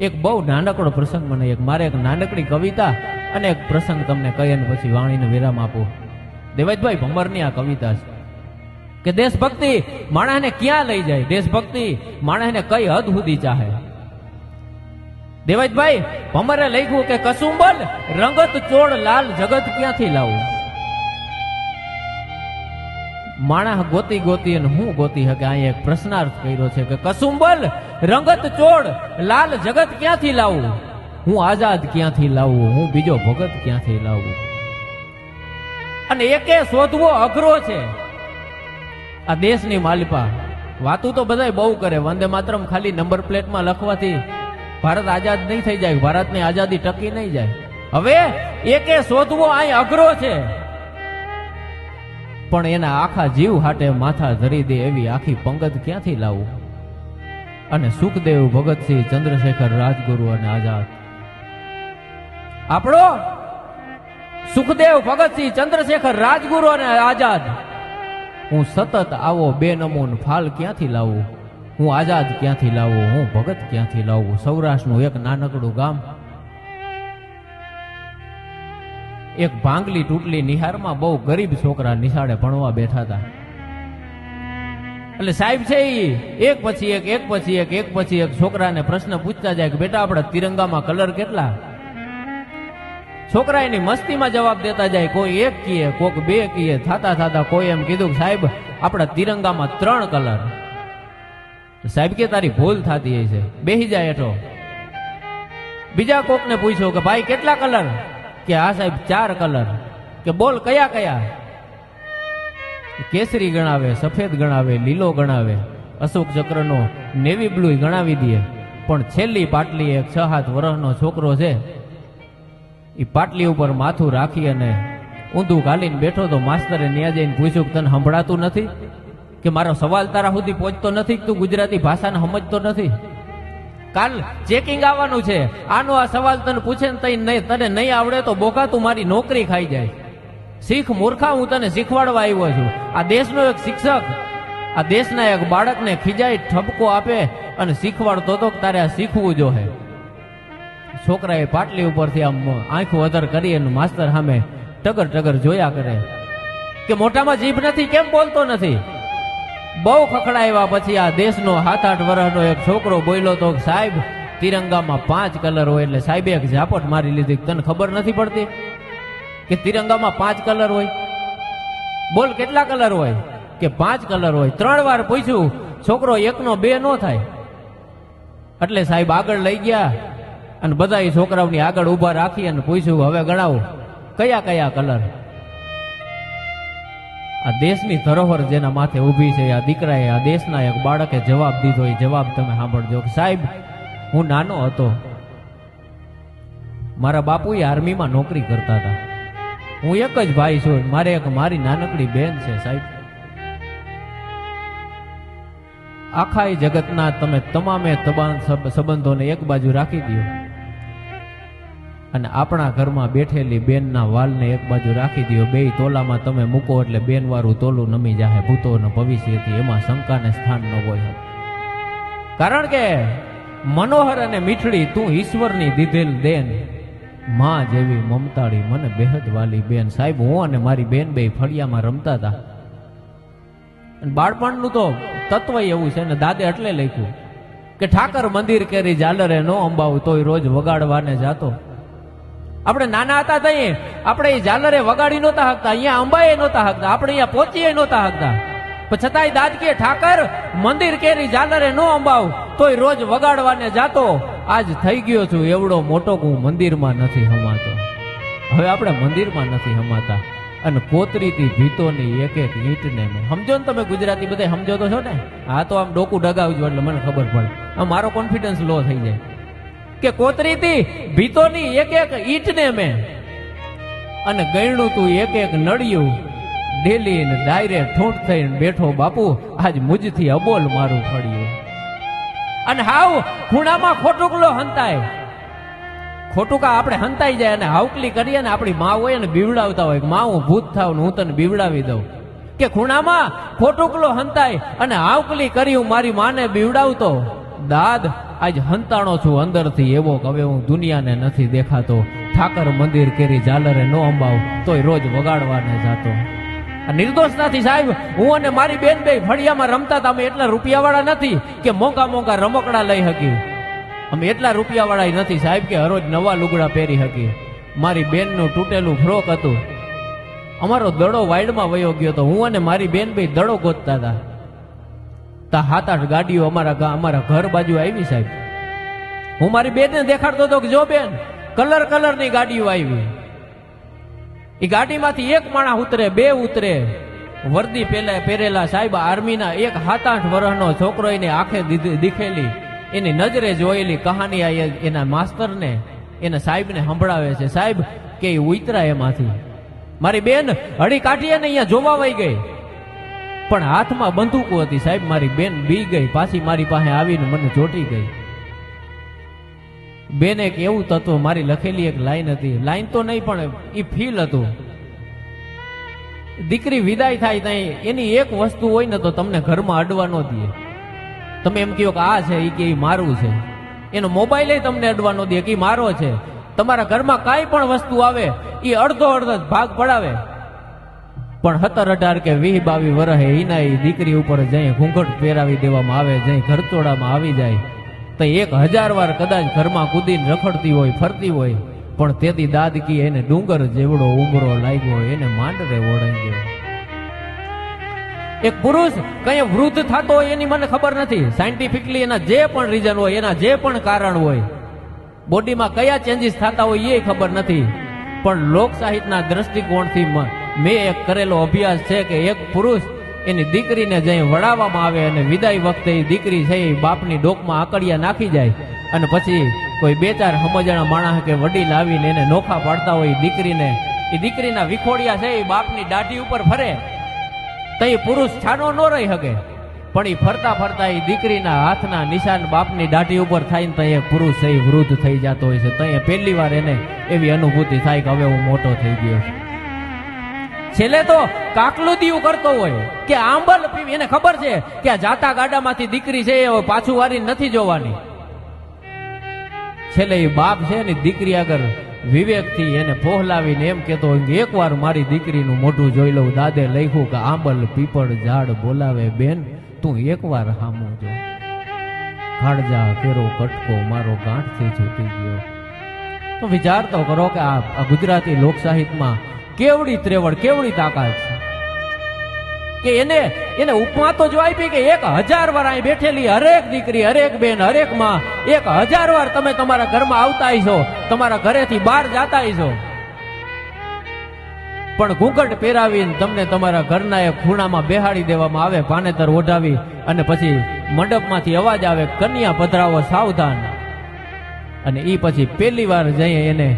એક બહુ નાનકડો પ્રસંગ મને એક, મારે એક નાનકડી કવિતા અને એક પ્રસંગ તમને કહીએ અને પછી વાણીને વિરામ આપું. દેવાજભાઈ ભમરની આ કવિતા છે. કે દેશભક્તિ માણસને ક્યાં લઈ જાય? દેશભક્તિ માણસને કઈ હદ સુધી ચાહે? દેવાજભાઈ ભમરે લખ્યું કે કસુંબલ રંગત ચોળ લાલ જગત ક્યાંથી લાવું? માણસ ગોતી ગોતી અને હું ગોતી હકે અહીંયા એક પ્રશ્નાર્થ કર્યો છે કે કસુંબલ, રંગત ચોળ, લાલ જગત ક્યાંથી લાવું? હું આઝાદ ક્યાંથી લાવું? હું બીજો ભગત ક્યાંથી લાવું? અને એકે શોધવો અઘરો છે. આ દેશની માલિપા, વાતું તો બધાય બહુ કરે. વંદે માતરમ ખાલી નંબર પ્લેટમાં લખવાથી ભારત આઝાદ નહીં થઈ જાય, ભારતની આઝાદી ટકી નહીં જાય. હવે એકે શોધવો અહીં અઘરો છે. પણ એના આખા જીવ હાટે માથા ધરી દે એવી આખી પંગત ક્યાંથી લાવું? અને સુખદેવ ભગતસિંહ ચંદ્રશેખર રાજગુરુ અને આઝાદ. આપણો સુખદેવ ભગતસિંહ ચંદ્રશેખર રાજગુરુ અને આઝાદ. હું સતત આવો બે નમૂન ફાલ ક્યાંથી લાવું? હું આઝાદ ક્યાંથી લાવું? હું ભગત ક્યાંથી લાવું? સૌરાષ્ટ્રનું એક નાનકડું ગામ એક ભાંગલી તૂટલી નિહારમાં બહુ ગરીબ છોકરા નિશાળે ભણવા બેઠા હતા. એટલે સાહેબ છે એ એક પછી એક એક પછી એક એક પછી એક છોકરાને પ્રશ્ન પૂછતા જાય કે બેટા આપણા તિરંગામાં કલર કેટલા? છોકરા એની મસ્તીમાં જવાબ દેતા જાય, કોઈ એક કીએ, કોક બે કીએ, થાતા થાતા કોઈ એમ કીધું સાહેબ, આપણા તિરંગામાં ત્રણ કલર. સાહેબ કે, તારી ભૂલ થતી છે બેહી જાય એઠો બીજા કોકને પૂછ્યો કે, ભાઈ, કેટલા કલર? કે આ સાહેબ, ચાર કલર. કે બોલ કયા કયા? કેસરી ગણાવે, સફેદ ગણાવે, લીલો ગણાવે. અશોક ચક્રનો નેવી બ્લુ ગણાવી દે પણ છેલ્લી પાટલી એક છ સાત વર્ષનો છોકરો છે. એ પાટલી ઉપર માથું રાખી અને ઊંધું ગાલીને બેઠો તો માસ્તરે ન્યા જઈને પૂછ્યું કે તને સંભળાતું નથી? કે મારો સવાલ તારા સુધી પહોંચતો નથી તું ગુજરાતી ભાષાને સમજતો નથી? કાલ ચેકિંગ આવવાનું છે, આનો આ સવાલ તને પૂછે ને તઈ તને નહીં આવડે તો બોકા તું મારી નોકરી ખાઈ જાય. શીખ મૂર્ખા, હું તને શીખવાડવા આવ્યો છું. આ દેશનો એક શિક્ષક, આ દેશના એક બાળકને ખીજાઈ ઠપકો આપે અને શીખવાડતો તો તારે આ શીખવું જોહે છોકરાએ પાટલી ઉપરથી આમ આંખો વધર કરી અને માસ્તર સામે ટગર ટગર જોયા કરે. કે મોટામાં જીભ નથી, કેમ બોલતો નથી? બહુ ખખડાવ્યા પછી આ દેશનો સાત આઠ વર્ષનો એક છોકરો બોલ્યો તો સાહેબ, તિરંગામાં પાંચ કલર હોય એટલે સાહેબે એક ઝાપટ મારી લીધી તને ખબર નથી પડતી કે તિરંગામાં પાંચ કલર હોય? બોલ, કેટલા કલર હોય? કે પાંચ કલર હોય. ત્રણ વાર પૂછ્યું, છોકરો, એકનો બે નો થાય. એટલે સાહેબ આગળ લઈ ગયા અને બધા છોકરાઓની આગળ ઊભા રાખી અને પૂછ્યું, હવે ગણાવો કયા કયા કલર? આ દેશની ધરોહર જેના માથે ઊભી છે, આ દીકરાએ આ દેશના એક બાળકે જવાબ દીધો. એ જવાબ તમે સાંભળજો કે સાહેબ, હું નાનો હતો. મારા બાપુ આર્મીમાં નોકરી કરતા હતા. હું એક જ ભાઈ છું, મારે એક મારી નાનકડી બેન છે સાહેબ. આખા એ જગતના તમે તમામે તબાન સબ- સંબંધોને એક બાજુ રાખી દો. અને આપણા ઘરમાં બેઠેલી બેનના વાલને એક બાજુ રાખી દો બે તોલામાં તમે મૂકો એટલે બેન વાળું તોલું નમી જાહે, ભૂતો અને ભવિષ્યથી એમાં શંકાને સ્થાન ન હોય કારણ કે મનોહર અને મીઠડી તું ઈશ્વરની દીધેલ દેન. માં જેવી મમતાળી મને બેહદ વાલી બેન. સાહેબ, હું અને મારી બેન બે ફળિયામાં રમતા હતા. બાળપણનું તો તત્વ એવું છે ને, દાદે એટલે લખ્યું કે ઠાકર મંદિર કેરી ઝાલરે નો અંબાવ, તોય રોજ વગાડવાને જાતો. આપણે નાના હતા તઈ આપણે ઝાલરે વગાડી નહોતા હકતા, અહીંયા અંબાએ નહોતા હકતા, આપણે અહીંયા પહોંચીએ નહોતા હકતા. પણ છતાંય દાદ કે ઠાકર, મંદિર કેરી ઝાલરે નો અંબાવ, તોય રોજ વગાડવાને જાતો. આજ થઈ ગયો છું, એવડો મોટો હું મંદિરમાં નથી હમાતો. હવે આપણે મંદિરમાં નથી હમાતા. અને કોતરીથી ભીતોની એક એક ઈંટને સમજો ને તમે ગુજરાતી બધા સમજો તો છો ને? આ તો આમ ડોકું ડગાવજો એટલે મને ખબર પડે. આ મારો કોન્ફિડન્સ લો થઈ જાય. કે કોતરીથી ભીતોની એક એક ઈંટને મેં. અને ગયણું તું એક એક નડ્યું ડેલી ને ડાયરે ઠૂંઠ થઈને બેઠો બાપુ, આજ મુજથી અબોલ મારું ફળ્યું. અને હાવ, ખૂણામાં ખોટુકલો હંતાય. ખોટુકા આપણે હંતાઈ જાય અને હાવકલી કરીએ ને આપણી માં હોય ને બીવડાવતા હોય. હું ભૂત થાવ હું તને બીવડાવી દઉં. કે ખૂણામાં ખોટુકલો હંતાય અને હાવકલી કરી હું મારી માને બીવડાવતો. દાદ આજ હંતાણો છું અંદરથી, એવો હવે હું દુનિયાને નથી દેખાતો. ઠાકર મંદિર કેરી ઝાલરે નો અંબાવ, તોય રોજ વગાડવાને જાતો. નિર્દોષ નથી સાહેબ, હું અને મારી બેન બે ફળિયામાં રમતા હતા, અમે એટલા રૂપિયાવાળા નથી કે મોંઘા મોંઘા રમકડા લઈ શકી અમે એટલા રૂપિયાવાળા નથી સાહેબ કે હરોજ નવા લુગડા પહેરી શકી મારી બેનનું તૂટેલું ફ્રોક હતું. અમારો દડો વાઇડમાં વયો ગયો તો હું અને મારી બેન બે દડો ગોતતા હતા. તા સાત આઠ ગાડીઓ અમારા અમારા ઘર બાજુ આવી સાહેબ. હું મારી બેનને દેખાડતો હતો કે જો બેન, કલર કલરની ગાડીઓ આવી. એ ગાડીમાંથી એક માણસ ઉતરે, બે ઉતરે. વર્દી પેલા પહેરેલા સાહેબ આર્મીના એક સાત આઠ વર્ષનો છોકરો એને આંખે દીખેલી. એની નજરે જોયેલી કહાની આ એના માસ્તરને, એના સાહેબને સંભળાવે છે. સાહેબ, કે એ ઉતરા એમાંથી. મારી બેન, હળી કાઢીએ ને અહીંયા જોવા વહી ગઈ. પણ હાથમાં બંદૂકો હતી સાહેબ. મારી બેન બી ગઈ. પાછી મારી પાસે આવીને મને ચોટી ગઈ. બેન, એક એવું તત્વ મારી લખેલી એક લાઈન હતી. લાઈન તો નહીં, પણ એ ફીલ હતું. દીકરી વિદાય થાય ત્યાં એની એક વસ્તુ હોય ને તો તમને ઘરમાં અડવા ન દે. તમે એમ કહો કે આ છે એ કે મારું છે. એનો મોબાઈલ તમને અડવા ન દે કે મારો છે. તમારા ઘરમાં કાંઈ પણ વસ્તુ આવે એ અડધો અડધો ભાગ પડાવે. પણ સત્તર અઢાર કે વીસ બાવીસ વર્ષે એના એ દીકરી ઉપર જઈ ઘૂંઘટ પહેરાવી દેવામાં આવે, જઈ ઘરચોડામાં આવી જાય. તો એક હજાર વાર કદાચ ઘરમાં કૂદીને રખડતી હોય, ફરતી હોય, પણ તેથી દાદકી એને ડુંગર જેવડો ઉમરો લાગ્યો, એને માંડરે ઓળાઈ ગયો એક પુરુષ કઈ વૃદ્ધ થતો હોય એની મને ખબર નથી. સાયન્ટિફિકલી એના જે પણ રીઝન હોય, એના જે પણ કારણ હોય બોડીમાં કયા ચેન્જીસ થતા હોય એ ખબર નથી. પણ લોક સાહિત્યના દ્રષ્ટિકોણથી મ- એક કરેલો અભ્યાસ છે કે એક પુરુષ એની દીકરીને જઈ વડાવવામાં આવે અને વિદાય વખતે એ દીકરી છે એ બાપની ડોકમાં આકડિયા નાખી જાય અને પછી કોઈ બે ચાર સમજણા માણસ કે વડીલ આવીને એને નોખા પાડતા હોય એ દીકરીને, એ દીકરીના વિખોડિયા છે એ બાપની દાઢી ઉપર ફરે. તો એ પુરુષ છાનો ન રહી શકે. પણ એ ફરતા ફરતા એ દીકરીના હાથના નિશાન બાપની દાઢી ઉપર થાય ને તો એ પુરુષ એ વૃદ્ધ થઈ જતો હોય છે. તો એ પહેલી વાર એને એવી અનુભૂતિ થાય કે હવે હું મોટો થઈ ગયો છું. છેલ્લે તો કાકલું દીવું કરતો હોય કે આંબલ પીવી, એને ખબર છે કે આ જાતા ગાડામાંથી દીકરી છે, એ પાછું વારી નથી જોવાની. છેલ્લે એ બાપ છે ને દીકરી આગળ વિવેકથી એને પહોલાવીને એમ કેતો એકવાર મારી દીકરીનું મોઢું જોઈ લઉં, દાદે લખ્યું કે આંબલ, પીપળ, ઝાડ બોલાવે, બેન, તું એકવાર હામું જો. ખાડજા, કેરો, કટકો, મારો ગાંઠથી છૂટી ગયો. તો વિચાર તો કરો કે આ ગુજરાતી લોક સાહિત્યમાં કેવડી ત્રેવડ, કેવડી તાકાત છે? કે એને એને ઉપમા તો જો આપી કે એક હજાર વાર અહીં બેઠેલી હરેક દીકરી, હરેક બેન, હરેકમાં, એક હજાર વાર તમે તમારા ઘરમાં આવતા છો, તમારા ઘરેથી બહાર જાતા છો. પણ ઘૂંઘટ પહેરાવીને તમને તમારા ઘરના એક ખૂણામાં બેહાડી દેવામાં આવે પાનેતર ઓઢાવી અને પછી મંડપમાંથી અવાજ આવે, કન્યા પધરાવો સાવધાન. અને એ પછી પહેલી વાર જઈએ એને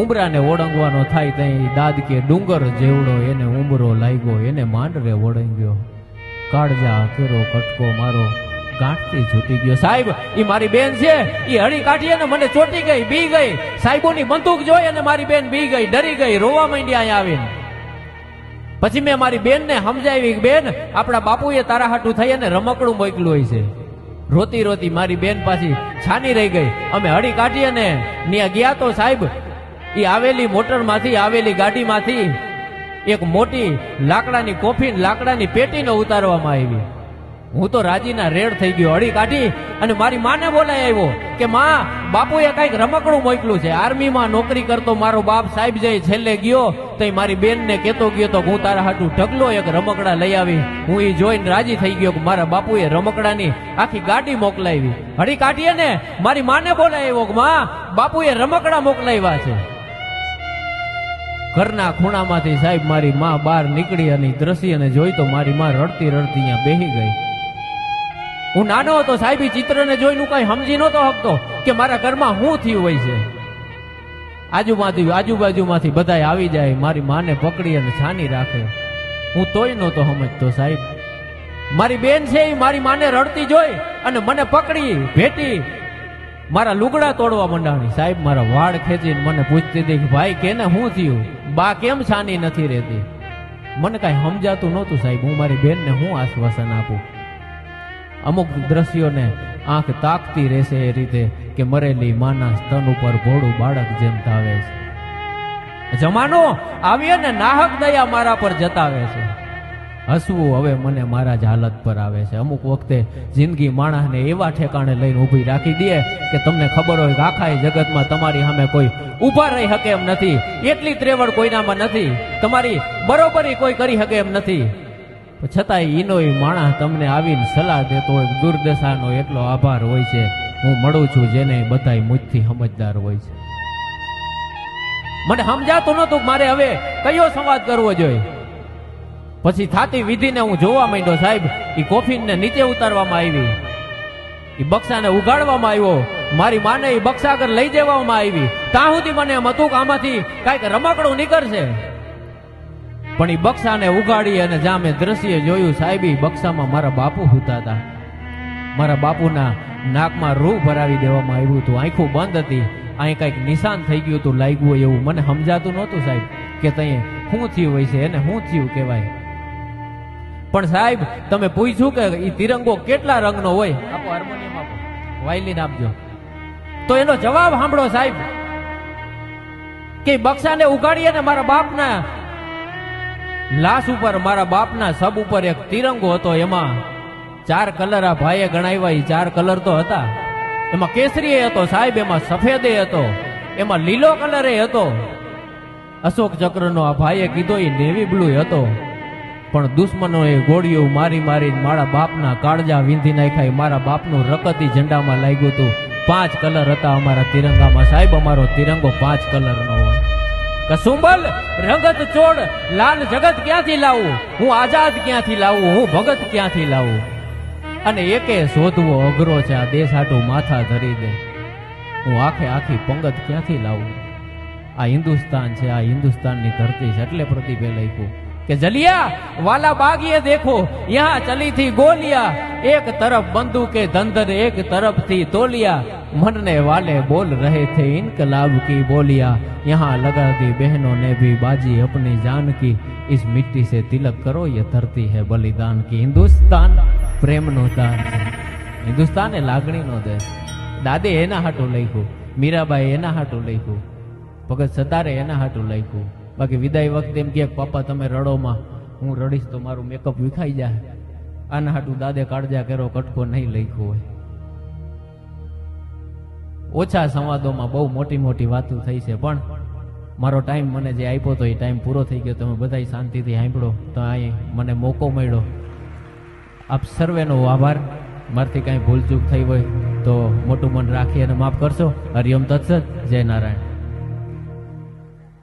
ઉમરાને ઓળંગવાનો થાય ત્યાં દાદ કે ડુંગર જેવડો એને ઉમરો લાગ્યો, એને માંડરે ઓળંગ્યો. કાળજા કેરો કટકો મારો ગાંઠથી છૂટી ગયો. સાહેબ એ મારી બેન છે એ હળી કાઢી અને મને ચોટી ગઈ, બી ગઈ. સાહેબોની બંદૂક જોઈ અને મારી બેન બી ગઈ, ડરી ગઈ, રોવા માંડી અહીંયા આવીને. પછી મેં મારી બેનને સમજાવી બેન, આપણા બાપુએ તારા હાટું થઈ અને રમકડું મોકલું હોય છે. રોતી રોતી મારી બેન પાછી છાની રહી ગઈ. અમે હળી કાઢી અને ત્યાં ગયા તો સાહેબ એ આવેલી મોટરમાંથી, આવેલી ગાડીમાંથી એક મોટી લાકડાની કોફીન લાકડાની પેટીને ઉતારવામાં આવી. હું તો રાજીના રેડ થઈ ગયો. હળી કાઢી અને મારી માને બોલાય આવ્યો કે, માં, બાપુએ કંઈક રમકડું મોકલું છે. આર્મીમાં નોકરી કરતો મારો બાપ સાહેબ જઈ છેલ્લે ગયો તો મારી બેનને કહેતો ગયો તો હું તારા હાટું ઢગલો એક રમકડા લઈ આવી. હું એ જોઈને રાજી થઈ ગયો કે મારા બાપુએ રમકડાની આખી ગાડી મોકલાવી. હળી કાઢીએ ને, મારી માને બોલાય આવ્યો કે, માં, બાપુએ રમકડા મોકલાવ્યા છે. ઘરના ખૂણામાંથી સાહેબ મારી માં બહાર નીકળી અને દ્રશ્ય દ્રશ્યને જોઈ તો મારી માં રડતી રડતી અહીંયા બેહી ગઈ. હું નાનો હતો સાહેબ ચિત્રને જોઈને હું કઈ સમજી નહોતો શકતો કે મારા ઘરમાં શું થયું હોય છે. આજુબાજુ, આજુબાજુમાંથી બધાય આવી જાય, મારી માને પકડી અને છાની રાખે. હું તોય નહોતો સમજતો સાહેબ. મારી બેન છે એ મારી માને રડતી જોઈ અને મને પકડી, ભેટી. મારા લુગડા તોડવા મંડાણી. સાહેબ, મારા વાળ ખેંચીને મને પૂછતી હતી કે ભાઈ, કેને શું થયું? બા કેમ છાની નથી રહેતી? મને કાંઈ સમજાતું નહોતું સાહેબ. હું મારી બેનને હું આશ્વાસન આપું? અમુક દ્રશ્યોને આંખ તાકતી રહેશે એ રીતે કે મરેલી માના સ્તન ઉપર ભોળું બાળક જેમ તાવે છે. જમાનો આવીએ ને નાહક દયા મારા પર જતાવે છે. હસવું હવે મને મારા જ હાલત પર આવે છે. અમુક વખતે જિંદગી માણસને એવા ઠેકાણે લઈને ઊભી રાખી દે કે તમને ખબર હોય કે આખા જગતમાં તમારી સામે કોઈ ઊભા રહી શકે એમ નથી. એટલી ત્રેવડ કોઈનામાં નથી. તમારી બરોબરી કોઈ કરી શકે એમ નથી. છતાંય ઈનો માણસ તમને આવીને સલાહ દેતો હોય દુર્દશાનો એટલો આભાર હોય છે. હું મળું છું જેને બધાય મુજથી સમજદાર હોય છે. મને સમજાતું નતું મારે હવે કયો સંવાદ કરવો જોઈએ? પછી થાતી વિધિને હું જોવા માંડ્યો સાહેબ એ કોફીનને નીચે ઉતારવામાં આવી. એ બક્સાને ઉગાડવામાં આવ્યો. મારી માને એ બક્સા આગળ લઈ જવામાં આવી. ત્યાં સુધી મને એમ હતું કે આમાંથી કાંઈક રમકડું નીકળશે. પણ એ બક્સાને ઉગાડી અને જ્યાં મેં દ્રશ્ય જોયું સાહેબ એ બક્સામાં મારા બાપુ હતા હતા. મારા બાપુના નાકમાં રૂ ભરાવી દેવામાં આવ્યું હતું. આંખું બંધ હતી. અહીં કંઈક નિશાન થઈ ગયું હતું, લાગ્યું એવું. મને સમજાતું નહોતું સાહેબ કે તઈ શું થયું હોય છે એને શું થયું કહેવાય. પણ સાહેબ તમે પૂછ્યું કે એ તિરંગો કેટલા રંગનો હોય? આપો હાર્મોનિયમ આપો. વાયલિન આપજો તો એનો જવાબ સાંભળો સાહેબ. કે બક્સાને ઉગાડીએ ને મારા બાપના લાશ ઉપર મારા બાપના સબ ઉપર એક તિરંગો હતો એમાં. ચાર કલર આ ભાઈએ ગણાવ્યા એ ચાર કલર તો હતા. એમાં કેસરી હતો સાહેબ એમાં સફેદે હતો. એમાં લીલો કલરે હતો. અશોક ચક્રનો આ ભાઈએ કીધો એ નેવી બ્લુ હતો. પણ દુશ્મનોએ ગોળીઓ મારી મારી મારા બાપના કાળજા વીંધી નાખ્યા. મારા બાપનું રકતી ઝંડામાં લાગ્યું હતું. પાંચ કલર હતા અમારા તિરંગામાં. સાહેબ, અમારો તિરંગો પાંચ કલરનો હોય. કસુંબલ, રંગત ચોડ લાલ જગત ક્યાંથી લાવું? હું આઝાદ ક્યાંથી લાવું? હું ભગત ક્યાંથી લાવું? અને એકે શોધવો અઘરો છે, આ દેશ હાટું માથા ધરી દે. હું આખે આખી પંગત ક્યાંથી લાવું? આ હિન્દુસ્તાન છે, આ હિન્દુસ્તાનની ધરતી છે, એટલે પ્રતિભે લખ્યું. કે જલિયા વાલા બાગીએ દેખો યહાં ચલી થી ગોલિયા એક તરફ બંદૂકે ધંધર એક तरफ थी तोलिया मन ने वाले बोल रहे थे इनकलाब की बोलिया यहाँ लगा दी बहनों ने भी बाजी अपनी जान की इस मिट्टी से तिलक करो ये धरती है बलिदान की હિન્દુસ્તાન પ્રેમનો દાન છે હિન્દુસ્તાન એ લાગણીનો દેશ દાદે એના હાટું લખ્યું મીરાબાઈ એના હાટું લખ્યું ભગત સતારે એના હાટું લખ્યું બાકી વિદાય વખતે એમ કે પપ્પા તમે રડોમાં. હું રડીશ તો મારું મેકઅપ વિખાઈ જાય. આના હાટું દાદે કાળજા કરો કટકો નહીં લખ્યો હોય. ઓછા સંવાદોમાં બહુ મોટી મોટી વાતો થઈ છે, પણ મારો ટાઈમ મને જે આપ્યો તો એ ટાઈમ પૂરો થઈ ગયો. તમે બધા શાંતિથી સાંભળો. તો અહીં મને મોકો મળ્યો. આપ સર્વેનો આભાર. મારથી કાંઈ ભૂલચૂક થઈ હોય તો મોટું મન રાખી અને માફ કરશો. હરિયમ તત્સત. જય નારાયણ.